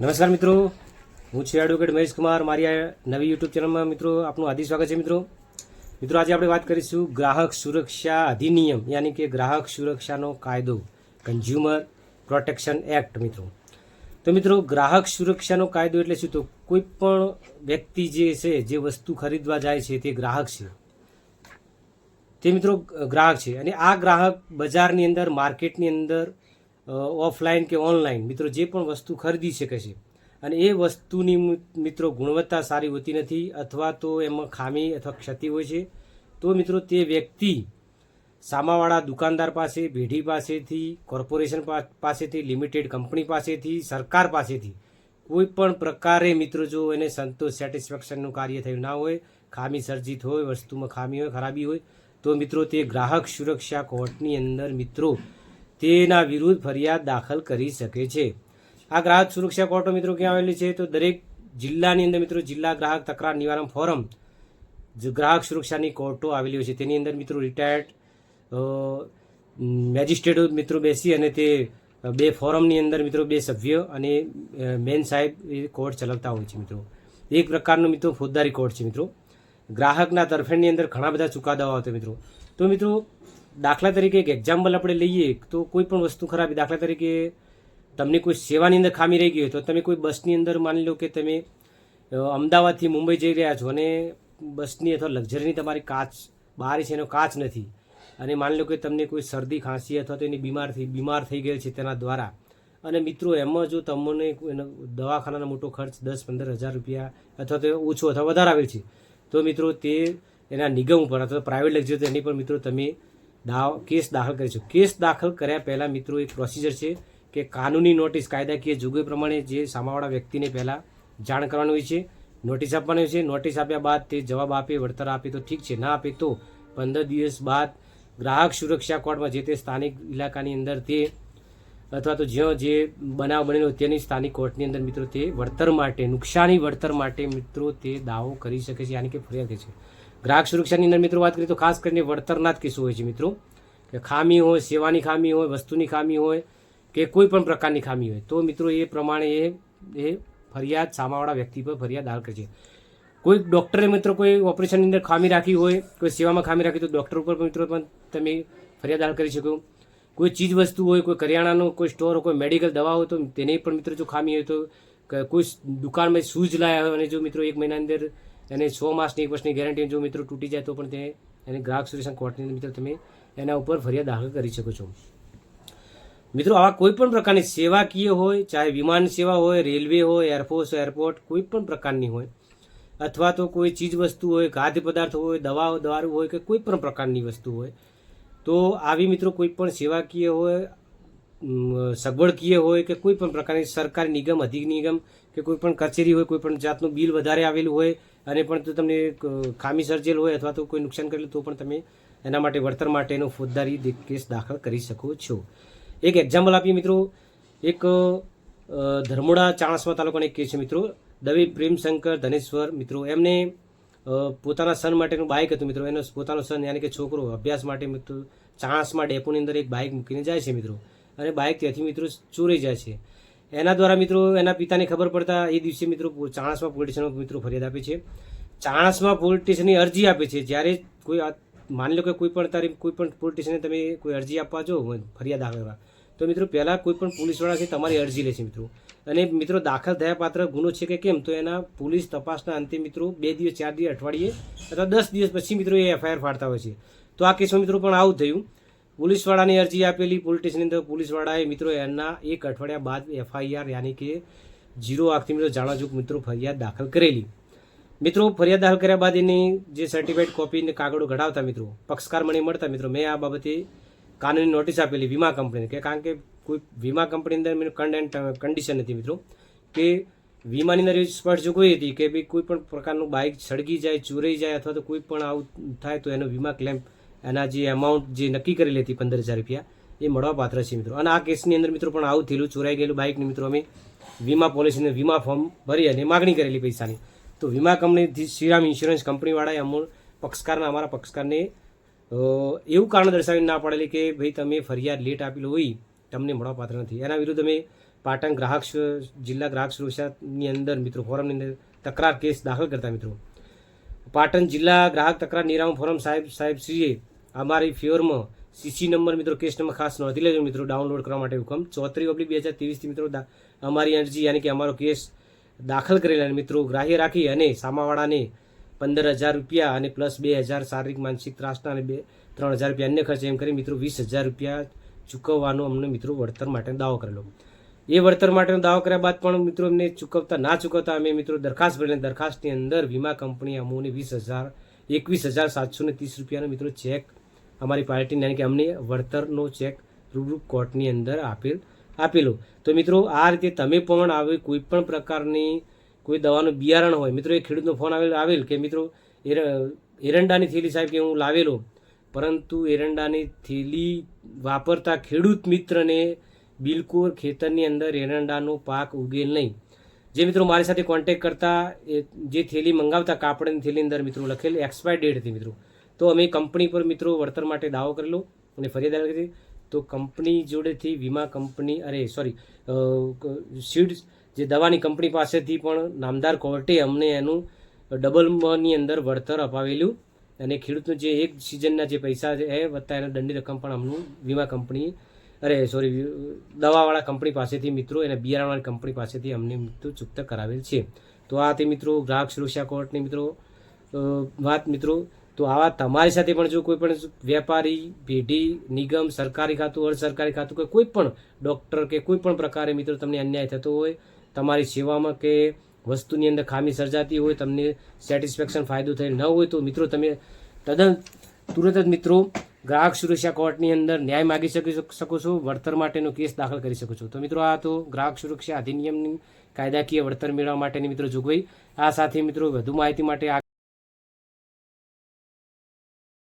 નમસ્કાર મિત્રો. હું છું એડવોકેટ મહેશ કુમાર. મારી આ નવી યુટ્યુબ ચેનલમાં મિત્રો આપનું હાર્દિક સ્વાગત છે મિત્રો. મિત્રો, આજે આપણે વાત કરીશું ગ્રાહક સુરક્ષા અધિનિયમ, યાની કે ગ્રાહક સુરક્ષાનો કાયદો કન્ઝ્યુમર પ્રોટેક્શન એક્ટ મિત્રો. તો મિત્રો, ગ્રાહક સુરક્ષાનો કાયદો એટલે શું? તો કોઈ પણ વ્યક્તિ જે છે, જે વસ્તુ ખરીદવા જાય છે, તે ગ્રાહક છે. તે મિત્રો ગ્રાહક છે. અને આ ગ્રાહક બજારની અંદર, માર્કેટની અંદર ઓફલાઈન કે ઓનલાઈન, મિત્રો જે પણ વસ્તુ ખરીદી શકે છે. અને એ વસ્તુની મિત્રો ગુણવત્તા સારી હોતી નથી અથવા તો એમાં ખામી અથવા ક્ષતિ હોય છે, તો મિત્રો તે વ્યક્તિ સામાવાળા દુકાનદાર પાસે પેઢી પાસેથી, કોર્પોરેશન પાસેથી, લિમિટેડ કંપની પાસેથી, સરકાર પાસેથી કોઈ પણ પ્રકારે મિત્રો જો એને સંતોષ સેટિસ્ફેક્શનનું કાર્ય થયું ના હોય, ખામી સર્જિત હોય, વસ્તુમાં ખામી હોય, ખરાબી હોય, તો મિત્રો તે ગ્રાહક સુરક્ષા કોર્ટની અંદર મિત્રો તેના વિરુદ્ધ ફરિયાદ દાખલ કરી શકે છે. આ ગ્રાહક સુરક્ષા કોર્ટો મિત્રો ક્યાં આવેલી છે? તો દરેક જિલ્લાની અંદર મિત્રો જિલ્લા ગ્રાહક તકરાર નિવારણ ફોરમ ગ્રાહક સુરક્ષાની કોર્ટો આવેલી હોય છે. તેની અંદર મિત્રો રિટાયર્ડ મેજિસ્ટ્રેટો મિત્રો બેસી અને તે બે ફોરમની અંદર મિત્રો બે સભ્ય અને મેન સાહેબ એ કોર્ટ ચલાવતા હોય છે મિત્રો. એક પ્રકારનો મિત્રો ફોજદારી કોર્ટ છે મિત્રો. ગ્રાહકના તરફેણની અંદર ઘણા બધા ચુકાદાઓ આવતા મિત્રો. તો મિત્રો દાખલા તરીકે એક એક્ઝામ્પલ આપણે લઈએ તો કોઈ પણ વસ્તુ ખરાબી, દાખલા તરીકે તમને કોઈ સેવાની અંદર ખામી રહી ગઈ હોય તો તમે કોઈ બસની અંદર માની લો કે તમે અમદાવાદથી મુંબઈ જઈ રહ્યા છો અને બસની અથવા લક્ઝરીની તમારી કાચ, બહાર છે એનો કાચ નથી અને માની લો કે તમને કોઈ શરદી, ખાંસી અથવા તો એની બીમાર થઈ બીમાર થઈ ગયેલ છે તેના દ્વારા અને મિત્રો એમાં જો તમને દવાખાનાનો મોટો ખર્ચ દસ, પંદર હજાર રૂપિયા અથવા તો ઓછો અથવા વધારે આવેલ છે તો મિત્રો તે એના નિગમ ઉપર અથવા પ્રાઇવેટ લક્ઝરી એની પર મિત્રો તમે દાવ, કેસ દાખલ કરી છે. કેસ દાખલ કર્યા પહેલાં મિત્રો એક પ્રોસિજર છે કે કાનૂની નોટિસ કાયદાકીય જોગવાઈ પ્રમાણે જે સામાવાળા વ્યક્તિને પહેલાં જાણ કરવાની હોય છે. નોટિસ આપવાની હોય છે. નોટિસ આપ્યા બાદ તે જવાબ આપે, વળતર આપે તો ઠીક છે. ના આપે તો પંદર દિવસ બાદ ગ્રાહક સુરક્ષા કોર્ટમાં જે તે સ્થાનિક ઇલાકાની અંદર તે અથવા તો જ્યાં જે બનાવ બનેલો તેની સ્થાનિક કોર્ટની અંદર મિત્રો તે વળતર માટે, નુકસાની વળતર માટે મિત્રો તે દાવો કરી શકે છે. યાની કે ફરિયાદ છે. ગ્રાહક સુરક્ષાની અંદર મિત્રો વાત કરીએ તો ખાસ કરીને વળતરના જ કેસો હોય છે મિત્રો. કે ખામી હોય, સેવાની ખામી હોય, વસ્તુની ખામી હોય કે કોઈ પણ પ્રકારની ખામી હોય, તો મિત્રો એ પ્રમાણે એ એ ફરિયાદ સામાવાળા વ્યક્તિ પર ફરિયાદ દાખલ કરે છે કોઈ ડૉક્ટરે મિત્રો કોઈ ઓપરેશનની અંદર ખામી રાખી હોય, કોઈ સેવામાં ખામી રાખી તો ડૉક્ટર ઉપર મિત્રો પણ તમે ફરિયાદ દાખલ કરી શકો. કોઈ ચીજ વસ્તુ હોય, કોઈ કરિયાણાનો કોઈ સ્ટોર હોય, કોઈ મેડિકલ દવા હોય, તો તેની પણ મિત્રો જો ખામી હોય તો કોઈ દુકાનમાં શૂઝ લાયા હોય અને જો મિત્રો એક મહિના અંદર એને છ માસની એક વર્ષની ગેરંટી જો મિત્રો તૂટી જાય તો પણ તે એને ગ્રાહક સુરક્ષા કોર્ટની મિત્રો તમે એના ઉપર ફરિયાદ દાખલ કરી શકો છો. મિત્રો આવા કોઈ પણ પ્રકારની સેવાકીય હોય, ચાહે વિમાન સેવા હોય, રેલવે હોય એરફોર્સ એરપોર્ટ કોઈ પણ પ્રકારની હોય, અથવા તો કોઈ ચીજ વસ્તુ હોય, ખાદ્ય પદાર્થ હોય દવાઓ દારૂ હોય કે કોઈ પણ પ્રકારની વસ્તુ હોય, તો આવી મિત્રો કોઈ પણ સેવાકીય હોય સગવડકીય હોય કે કોઈ પણ પ્રકારની સરકારી નિગમ અધિક નિગમ કે કોઈ પણ કચેરી હોય, કોઈ પણ જાતનું બિલ વધારે આવેલું હોય અને પણ તો તમને ખામી સર્જેલ હોય અથવા તો કોઈ નુકસાન કરેલું, તો પણ તમે એના માટે વળતર માટેનો ફોજદારી કેસ દાખલ કરી શકો છો. એક એક્ઝામ્પલ આપીએ મિત્રો. એક ધર્મોડા ચાણસ્મા તાલુકાનો એક કેસ છે મિત્રો. દવે પ્રેમશંકર ધનેશ્વર મિત્રો. એમને પોતાના સન માટેનું બાઇક હતું મિત્રો. એનો પોતાનો સન યાની કે છોકરો અભ્યાસ માટે મિત્રો, ચાણસમાં ડેપોની અંદર એક બાઇક મૂકીને જાય છે મિત્રો. અને બાઇક ત્યાંથી મિત્રો ચોરી જાય છે. એના દ્વારા મિત્રો, એના પિતાને ખબર પડતા એ દિવસે મિત્રો ચાણસમાં પોલીસ સ્ટેશનમાં મિત્રો ફરિયાદ આપે છે. ચાણસમાં પોલીસ સ્ટેશનની અરજી આપે છે. જ્યારે કોઈ માની લો કે કોઈ પણ તારી, કોઈ પણ પોલીસ સ્ટેશને તમે કોઈ અરજી આપવા જો ફરિયાદ આવે એવા, તો મિત્રો પહેલાં કોઈ પણ પોલીસવાળા છે તમારી અરજી લે છે મિત્રો. અને મિત્રો દાખલ થયા પાત્ર ગુનો છે કે કેમ, તો એના પોલીસ તપાસના અંતે મિત્રો બે દિવસ, ચાર દિવસ અઠવાડિયે અથવા દસ દિવસ પછી મિત્રો એ એફઆઈઆર ફાડતા હોય છે. તો આ કેસમાં મિત્રો પણ આવું થયું. પોલીસવાળાની અરજી આપેલી પોલીસ સ્ટેશનની અંદર પોલીસવાળાએ મિત્રો એના એક અઠવાડિયા બાદ એફઆઈઆર યાની કે જીરો આંખથી મિત્રો જાણાજૂક મિત્રો ફરિયાદ દાખલ કરેલી. મિત્રો ફરિયાદ દાખલ કર્યા બાદ એની જે સર્ટિફાઈડ કોપીને કાગળો ઘડાવતા મિત્રો, પક્ષકાર મને મળતા મિત્રો, મેં આ બાબતે કાનૂની નોટિસ આપેલી વીમા કંપનીને કે કારણ કે કોઈ વીમા કંપની અંદર મેં કન્ડેન્ટ કન્ડિશન હતી મિત્રો, કે વીમાની અંદર સ્પષ્ટ જોગવાઈ હતી કે ભાઈ કોઈ પણ પ્રકારનું બાઇક સળગી જાય, ચોરાઈ જાય અથવા તો કોઈ પણ આવું થાય તો એનો વીમા ક્લેમ એના જે એમાઉન્ટ જે નક્કી કરી લેતી પંદર હજાર રૂપિયા, એ મળવા પાત્ર છે મિત્રો. અને આ કેસની અંદર મિત્રો પણ આવું થયેલું, ચોરાઈ ગયેલું બાઇકની મિત્રો અમે વીમા પોલિસીને વીમા ફોર્મ ભરી અને માગણી કરેલી પૈસાની. તો વીમા કંપની શ્રીરામ ઇન્સ્યોરન્સ કંપનીવાળાએ અમૂળ પક્ષકારના, અમારા પક્ષકારને એવું કારણ દર્શાવીને ના પાડેલી કે ભાઈ તમે ફરિયાદ લેટ આપેલું હોય, તમને મળવા પાત્ર નથી. એના વિરુદ્ધ અમે પાટણ ગ્રાહક જિલ્લા ગ્રાહક સુરક્ષાની અંદર મિત્રો ફોરમની અંદર તકરાર કેસ દાખલ કરતા મિત્રો. પાટણ જિલ્લા ગ્રાહક તકરાર નિરામ ફોરમ સાહેબ સાહેબ શ્રીએ અમારી ફ્યોરમાં સીસી નંબર મિત્રો કેસ નંબર ખાસ નોંધી લેજો મિત્રો, ડાઉનલોડ કરવા માટે હુકમ. ચોત્રીસ ઓબ્લિક બે હજાર ત્રેવીસથી મિત્રો અમારી અરજી યાની કે અમારો કેસ દાખલ કરેલા મિત્રો ગ્રાહ્ય રાખી અને સામાવાળાને પંદર હજાર રૂપિયા અને પ્લસ બે હજાર શારીરિક, માનસિક ત્રાસના અને બે ત્રણ હજાર રૂપિયા અન્ય ખર્ચ એમ કરી મિત્રો વીસ હજાર રૂપિયા ચૂકવવાનો અમને મિત્રો વળતર માટે દાવો કરેલો. એ વળતર માટેનો દાવો કર્યા બાદ પણ મિત્રો અમને ચૂકવતા, ના ચૂકવતા અમે મિત્રો દરખાસ્ત ભરીને દરખાસ્તની અંદર વીમા કંપની અમોને વીસ હજાર, એકવીસ હજાર સાતસો ને ત્રીસ રૂપિયાનો મિત્રો ચેક અમારી પાર્ટીને કે અમને વળતરનો ચેક રૂબરૂ કોર્ટની અંદર આપેલ, આપેલો. તો મિત્રો, આ રીતે તમે પણ આવી કોઈ પણ પ્રકારની કોઈ દવાનું બિયારણ હોય, મિત્રો, એ ખેડૂતનો ફોન આવેલ આવેલ કે મિત્રો, એર, એરંડાની થેલી સાહેબ કે હું લાવેલો, પરંતુ એરંડાની થેલી વાપરતા ખેડૂત મિત્રને બિલકુલ ખેતરની અંદર એરંડાનો પાક ઉગેલ નહીં. જે મિત્રો મારી સાથે કોન્ટેક કરતા જે થેલી મંગાવતા કાપડની થેલી અંદર મિત્રો લખેલ એક્સપાયર ડેટ હતી મિત્રો. તો અમે કંપની પર મિત્રો વળતર માટે દાવો કરેલો અને ફરિયાદ કરી. તો કંપની જોડેથી વીમા કંપની, અરે સોરી સીડ્સ જે દવાની કંપની પાસેથી પણ નામદાર કોર્ટે અમને એનું ડબલની અંદર વળતર અપાવેલું અને ખેડૂતનું જે એક સિઝનના જે પૈસા છે એ વત્તા એના દંડની રકમ પણ અમનું વીમા કંપની, અરે સોરી દવાવાળા કંપની પાસેથી મિત્રો અને બિયારણવાળી કંપની પાસેથી અમને મિત્રો ચૂકતા કરાવેલ છે. તો આ તે મિત્રો ગ્રાહક સુરક્ષા કોર્ટની મિત્રો વાત મિત્રો તો આવા તમારી સાથે પણ જો કોઈ પણ વેપારી, પેઢી, નિગમ, સરકારી ખાતું, અર્ધ ખાતું કે કોઈ પણ ડૉક્ટર કે કોઈ પણ પ્રકારે મિત્રો તમને અન્યાય થતો હોય, તમારી સેવામાં કે વસ્તુની અંદર ખામી સર્જાતી હોય, તમને સેટિસ્ફેક્શન ફાયદો થયેલ ન હોય, તો મિત્રો તમે તદ્દન તુરંત જ મિત્રો ગ્રાહક સુરક્ષા કોર્ટની અંદર ન્યાય માગી શકી, શકો છો, વળતર માટેનો કેસ દાખલ કરી શકો છો. તો મિત્રો આ તો ગ્રાહક સુરક્ષા અધિનિયમની કાયદાકીય વળતર મેળવવા માટેની મિત્રો જોગવાઈ. આ સાથે મિત્રો વધુ માહિતી માટે આ